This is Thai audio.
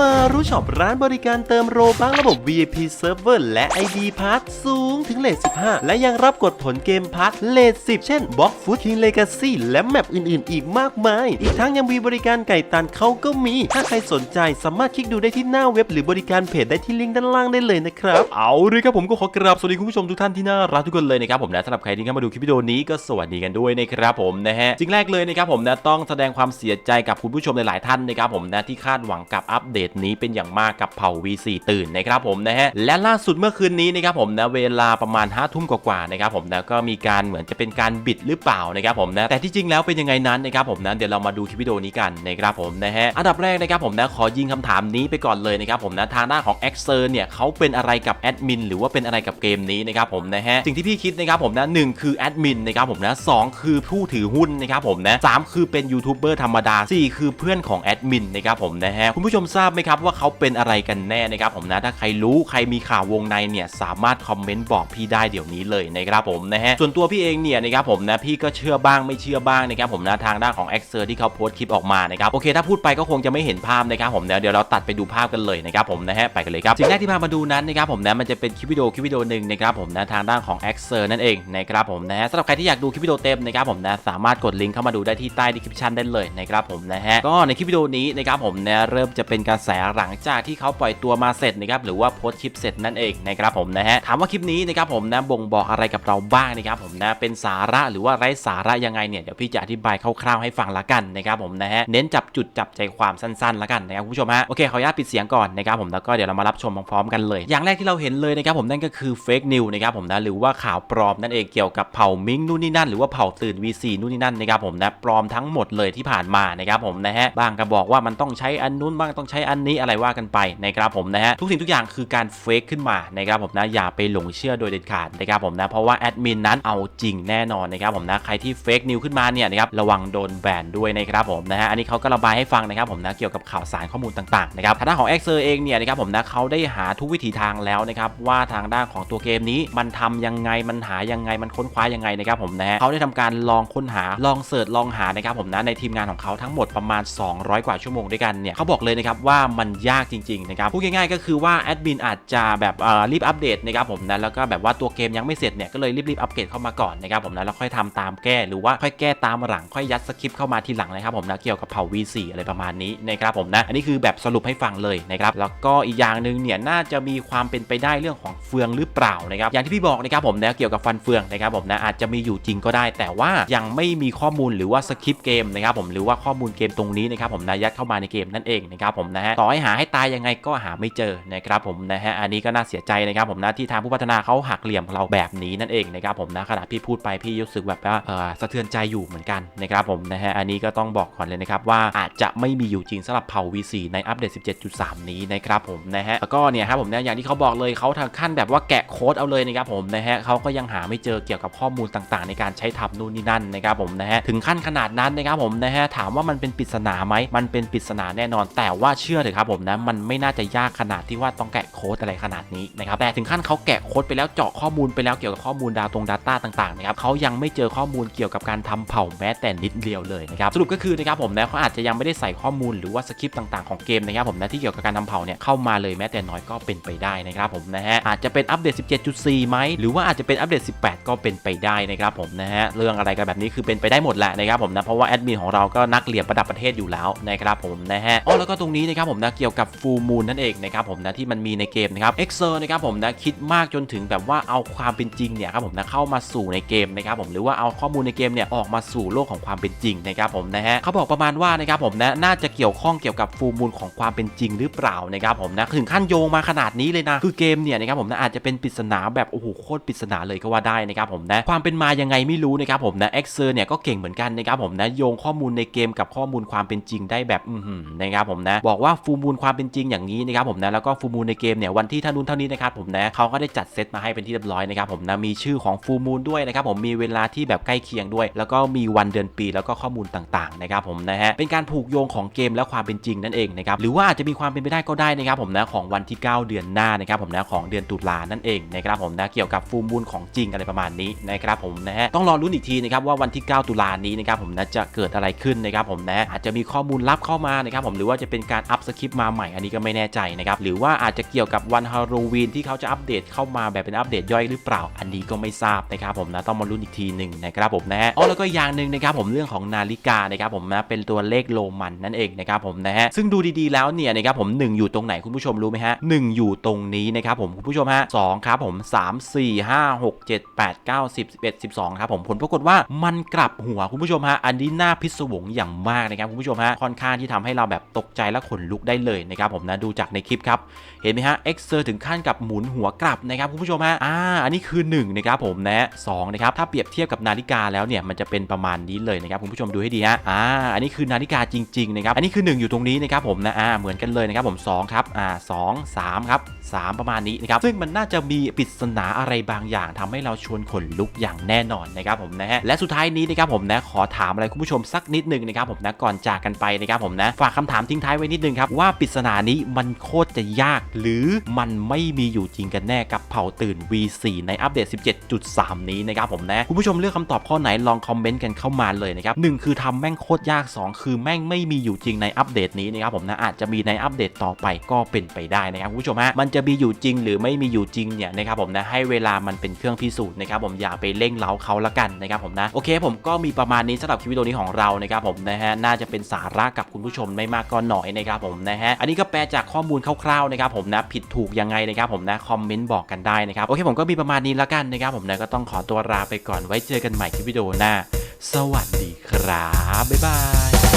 มารู้ช็อปร้านบริการเติมโรบังระบบ VIP Server และ ID Pass สูงถึงเลท15 และยังรับกดผลเกมพาร์ทเลท10 เช่น Box Food King Legacy และแมปอื่นๆ อีกมากมาย อีกทั้งยังมีบริการไก่ตันเขาก็มี ถ้าใครสนใจสามารถคลิกดูได้ที่หน้าเว็บหรือบริการเพจได้ที่ลิงก์ด้านล่างได้เลยนะครับ เอาเลยครับผมก็ขอกราบสวัสดีคุณผู้ชมทุกท่านที่น่ารักทุกคนเลยนะครับผมนะสำหรับใครที่เข้ามาดูคลิปวิดีโอนี้ก็สวัสดีกันด้วยนะครับผมนะฮะสิ่งแรกเลยนะครับผมนะต้องแสดงความเสียใจกับคุณผู้ชมหลายๆท่านนะครับผมนะที่คาดหวังกับอัปเดตนี้เป็นอย่างมากกับเผ่า V4 ตื่นนะครับผมนะฮะและล่าสุดเมื่อคืนนี้นะครับผมนะเวลาประมาณ5้าทุ่มกว่าๆนะครับผมนะก็มีการเหมือนจะเป็นการบิดหรือเปล่านะครับผมนะแต่ที่จริงแล้วเป็นยังไงนั้นนะครับผมนะเดี๋ยวเรามาดูคลิปวิดีโอนี้กันนะครับผมนะฮะอันดับแรกนะครับผมนะขอยิงคำถามนี้ไปก่อนเลยนะครับผมนะทางด้านของ x อ e r เนี่ยเขาเป็นอะไรกับแอดมินหรือว่าเป็นอะไรกับเกมนี้นะครับผมนะฮะสิ่งที่พี่คิดนะครับผมนะหนึ่งคือแอดมินนะครับผมนะสองคือผู้ถือหุ้นนะครับผมนะสามคือเป็นยูทูบเบอร์ธรรมดาสี่คือเพื่อนของแอดมินนะครับผมนะฮะคุณผู้ชมทราบไหมครับว่าเขาเป็นอะไรกันแน่นะครับผมนะถ้าใครรู้ใครมีข่าววงในเนี่ยสามารถคอมเมนต์บอกพี่ได้เดี๋ยวนี้เลยนะครับผมนะฮะส่วนตัวพี่เองเนี่ยนะครับผมนะพี่ก็เชื่อบ้างไม่เชื่อบ้างนะครับผมนะทางด้านของ x อ e r ที่เขาโพสต์คลิปออกมานะครับโอเคถ้าพูดไปก็คงจะไม่เห็นภาพนะครับผมนะเดี๋ยวเราตัดไปดูภาพกันเลยนะครับผมนะฮะไปกันเลยครับสิ่งแรกที่พามาดูนั้นนะครับผมนะมันจะเป็นคลิปวิดีโอคลิปวิดีโอหนึ่งนะครับผมนะทางด้านของ x อ e r นั่นเองนะครับผมนะฮะสำหรับใครที่อยากดูคลิปวิดีโอเต็มนะครับผมนะสามารถกดลิงก์เข้ามาดูได้ที่ใต้ดีคริปชันได้เลยนะครับผมนะฮะก็ในคลิปวิดีโอนี้นะครับผมนะเริ่มจะเป็นกรแสหลังจากที่เขาปล่อยตัวมาเสร็จนะครับหรือว่าโพสคลิปเสร็จนั่นเองนะครับผมนะฮะถามว่าคลิปนี้นะครับผมนะบ่งบอกอะไรกับเราบ้างนะครับผมนะเป็นสาระหรือว่าไร้สาระยังไงเนี่ยเดี๋ยวพี่จะอธิบายคร่าวๆให้ฟังละกันนะครับผมนะฮะเน้นจับจุดจับใจความสั้นๆละกันนะครับคุณผู้ชมฮะโอเคขออนุญาตปิดเสียงก่อนนะครับผมแล้วก็เดี๋ยวเรามารับชมพร้อมๆกันเลย อย่างแรกที่เราเห็นเลยนะครับผมนั่นก็คือเฟกนิวนะครับผมนะหรือว่าข่าวปลอมนั่นเองเกี่ยวกับเผ่ามิงนู่นนี่นั่นหรือว่าเผ่าตื่น V4 นู่นนี่นั่นนะครับผมนะปลอมทั้งหมดเลยที่ผ่านมานะครับผมนะฮะบางก็บอกว่ามันต้องใช้อันนู้นบ้างต้องใช้อันนี้อะไรว่ากันไปนะครับผมนะฮะทุกสิ่งทุกอย่างคือการเฟกขึ้นมานะครับผมนะอย่าไปหลงเชื่อโดยเด็ดขาดนะครับผมนะเพราะว่าแอดมินนั้นเอาจริงแน่นอนนะครับผมนะใครที่เฟกนิวขึ้นมาเนี่ยนะครับระวังโดนแบนด้วยนะครับผมนะฮะอันนี้เขาก็ระบายให้ฟังนะครับผมนะเกี่ยวกับข่าวสารข้อมูลต่างๆนะครับทางด้านของ x อ e r เองเนี่ยนะครับผมนะเขาได้หาทุกวิถีทางแล้วนะครับว่าทางด้านของตัวเกมนี้มันทำยังไงมันหายังไงมันค้นคว้ายังไงนะครับผมนะฮะเขาได้ทำการลองค้นหาลองเสิร์ชลองหานะครับผมนะในทีมงานของเขาทั้งหมดประมาณ 200 กว่าชั่วโมงด้วยกันเนี่ยเขาบอกเลยนะครับว่ามันยากจริงๆนะครับพูดง่ายๆก็คือว่าแอดมินอาจจะแบบรีบอัปเดตนะครับผมนะแล้วก็แบบว่าตัวเกมยังไม่เสร็จเนี่ยก็เลยรีบๆอัปเกรดเข้ามาก่อนนะครับผมนะแล้วค่อยทำตามแก้หรือว่าค่อยแก้ตามหลังค่อยยัดสคริปต์เข้ามาทีหลังนะครับผมนะเกี่ยวกับเผ่า V4 อะไรประมาณนี้นะครับผมนะอันนี้คือแบบสรุปให้ฟังเลยนะครับแล้วก็อีกอย่างหนึ่งเนี่ยน่าจะมีความเป็นไปได้เรื่องของเฟืองหรือเปล่านะครับอย่างที่พี่บอกนะครับผมนะเกี่ยวกับฟันเฟืองนะครับผมนะอาจจะมีอยู่จริงก็ได้ แต่ว่ายังไม่มีข้อมูลหรือว่าสคริปต์เกมนะครับผมหรือว่าข้อมูลเกมตรงนี้นะครับผมนะยัดเข้ามาในเกมนั่นเองนะครับผมนะฮะต่อให้หาให้ตายยังไงก็หาไม่เจอนะครับผมนะฮะอันนี้ก็น่าเสียใจนะครับผมนะที่ทางผู้พัฒนาเขาหักเหลี่ยมเราแบบนี้นั่นเองนะครับผมนะขณะพี่พูดไปพี่รู้สึกแบบว่าเออสะเทือนใจอยู่เหมือนกันนะครับผมนะฮะอันนี้ก็ต้องบอกก่อนเลยนะครับว่าอาจจะไม่มีอยู่จริงสำหรับเผ่า V4 ในอัปเดต 17.3 นี้นะครับผมนะฮะแล้วก็เนี่ยครับผมนะอย่างที่เขาบอกเลยเขาทางขั้นแบบว่าแกะโค้ดเอาเลยนะครับผมนะฮะเขาก็ยังหาไม่เจอเกี่ยวกับข้อมูลต่างๆ ในการใช้ทำนู่นนี่นั่นนะครับผมนะฮะถึงขั้นขนาดนั้นนะครับผมนะฮะถามว่ามันเป็นปริศนาไหมมันเป็นปริศนาแน่นอน แต่ว่าเชื่อเถอะครับผมนะมันไม่น่าจะยากขนาดที่ว่าต้องแกะโค้ดอะไรขนาดนี้นะครับแต่ถึงขั้นเขาแกะโค้ดไปแล้วเจาะข้อมูลไปแล้วเกี่ยวกับข้อมูลดาวตรง Data ต่างๆนะครับเขายังไม่เจอข้อมูลเกี่ยวกับการทำเผ่าแม้แต่นิดเดียวเลยนะครับสรุปก็คือนะครับผมนะเขาอาจจะยังไม่ได้ใส่ข้อมูลหรือว่าสคริปต์ต่างๆของเกมนะครับผมนะที่เกี่ยวกับการทำเผ่าเนี่ยเข้ามาเลยแม้แต่น้อยก็เป็นไปได้นะครับผมนะฮะอาจจะเป็นอัปเดต 17.4 ไหมหรือว่าอาจจะเป็นอัปเดต 18 ก็เป็นไปได้นะครับผมนะฮะเรื่องอะไรกันแบบนี้คือเป็นไปได้หมดแหละนะครับผมนะเพราะว่าแอดมินของเราก็นักเหลี่ยมประดับประเทศอยู่แล้วนะครับผมนะฮะอ๋อแล้วก็ตรงนี้นะครับผมนะเกี่ยวกับฟูมูลนั่นเองนะครับผมนะที่มันมีในเกมนะครับเอ็กเซอร์นะครับผมนะคิดมากจนถึงแบบว่าเอาความเป็นจริงเนี่ยครับผมนะเข้ามาสู่ในเกมนะครับผมหรือว่าเอาข้อมูลในเกมเนี่ยออกมาสู่โลกของความเป็นจริงนะครับผมนะฮะเขาบอกประมาณว่านะครับผมนะน่าจะเกี่ยวข้องเกี่ยวกับฟูมูลของความเป็นจริงหรือเปล่านะครับผมนะถึงขั้นโยงมาขนาดนี้เลยนะคือเกมเนี่ยนะครับผมนะอาจจะเป็นปริศนาแบบโอ้โหโคตรปริศนาเลยก็ว่าได้นะครับผมนะความเป็นมายังไงไม่รู้นะครับผมนะเอ็กเซอร์เนี่ยก็เก่งเหมือนกันนะครับผมนะโยงข้อมูลในเกมกับข้อมูลความเป็นจริงได้แบบอืนะครับผมนะบอกว่าฟูมูลความเป็นจริงอย่างนี้นะครับผมนะแล้วก็ฟูมูลในเกมเนี่ยวันที่ท่านู้นเท่านี้นะครับผมนะเขาก็ได้จัดเซตมาให้เป็นที่เรียบร้อยนะครับผมนะมีชื่อของฟูมูลด้วยนะครับผมมีเวลาที่แบบใกล้เคียงด้วย แล้วก็มีวันเดือนปีแล้วก็ข้อมูลต่างๆนะครับผมนะฮะเป็นการผูกโยงของเกมและความเป็นจริงนั่นเองนะครับหรือว่าอาจจะมีความเป็นไปได้ก็ได้นะครับผมนะของวันที่ 9 เดือนหน้านะครับผมนะของเดือนตุลานั่นเองนะครับผมนะเกี่ยวกับฟูมูลของจริงอะไรประมาณนี้นะครับผมนะฮะต้องรอรุ้นอีกทีนะครับว่าวันที่ 9 ตุลานี้นะครับผมนะจะเกิดอะไรขึ้นนะครับผมนะอาจจะมีข้อมูลลับเข้ามานะครับผมหรือว่าจะเป็นการอัพสคริปต์มาใหม่อันนี้ก็ไม่แน่ใจนะครับหรือว่าอาจจะเกี่ยวกับวันฮาโลวีนที่เขาจะอัปเดตเข้ามาแบบเป็นอัปเดตย่อยหรือเปล่า อันนี้ก็ไม่ทราบนะครับผมนะต้องมาลุ้นอีกทีหนึ่งนะครับผมนะฮะอ๋อแล้วก็อย่างหนึ่งนะครับผมเรื่องของนาฬิกานะครับผมนะเป็นตัวเลขโรมันนั่นเองนะครับผมนะฮะซึ่งดูดีๆแล้วเนี่ยนะครับผมหนึ่งอยู่ตรงไหนคุณผู้ชมรู้ไหมฮะหนึ่งอยู่ตรงนี้นะครับผมคุณผู้ชมฮะสองครับผมสามสี่ห้าหกเจ็ดแปดเก้าสิบสิบสองครับผมผลปรากฏว่ามันกลับหัวคุณผู้ชมฮะอันนี้น่าพิศวงอย่างมากนะครับคุณผู้ชมฮะค่อนข้างที่ทำให้เราแบบตกใจและขนลุกได้เลยนะครับผมนะดูจากในคลิปครับเห็นไหมฮะเอ็กเซอร์ถึงขั้นกับหมุนหัวกลับนะครับคุณผู้ชมฮะอ่าอันนี้คือ1นะครับผมนะสองนะครับถ้าเปรียบเทียบกับนาฬิกาแล้วเนี่ยมันจะเป็นประมาณนี้เลยนะครับคุณผู้ชมดูให้ดีฮะอ่าอันนี้คือนาฬิกาจริงๆนะครับอันนี้คือ 1 อยู่ตรงนี้นะครับผมนะอ่าเหมือนกันเลยนะครับผม2ครับอ่า2 3ครับ3ประมาณนี้นะครับซึ่งมันน่าจะมีปริศนาอะไรบางอย่างทำให้เราชวนขนลุกอย่างแน่นอนนะครับผมนะฮะและสุดท้ายนี้นะครับผมนะขอถามอะไรคุณผู้ชมสักนิดนึงนะครับผมนะก่อนจากกันไปนะครับผมนะฝากคำถามทิ้งท้ายไว้นิดนึงครับว่าปริศนานี้มันโคตรจะยาก หรือมันไม่มีอยู่จริงกันแน่กับเผ่าตื่น V4 ในอัปเดต 17.3 นี้นะครับผมนะ คุณผู้ชมเลือกคำตอบข้อไหนลองคอมเมนต์กันเข้ามาเลยนะครับหนึ่งคือทำแม่งโคตรยาก 2 คือแม่งไม่มีอยู่จริงในอัปเดตนี้นะครับผมนะอาจจะมีในอัปเดตต่อไปก็เป็นไปได้นะครับคุณผู้ชมฮะมันจะมีอยู่จริงหรือไม่มีอยู่จริงเนี่ยนะครับผมนะให้เวลามันเป็นเครื่องพิสูจน์นะครับผมอย่าไปเร่งเล้าเขาละกันนะครับผมนะโอเค ผมก็มีประมาณนี้สำหรับคลิปวิดีโอนี้ของเรานะครับผมนะฮะน่าจะเป็นสาระกับคุณผู้ชมไม่มากก็น้อยนะครับผมนะฮะอันนี้ก็แปลจากข้อมูลคร่าวๆนะครับผมนะผิดถูกยังไงนะครับผมนะคอมเมนต์บอกกันได้นะครับโอเคผมก็มีประมาณนี้ละกันนะครับผมนะก็ต้องขอตัวลาไปก่อนไว้เจอกันใหม่คลิปวิดีโอหน้า สวัสดีครับบ๊ายบาย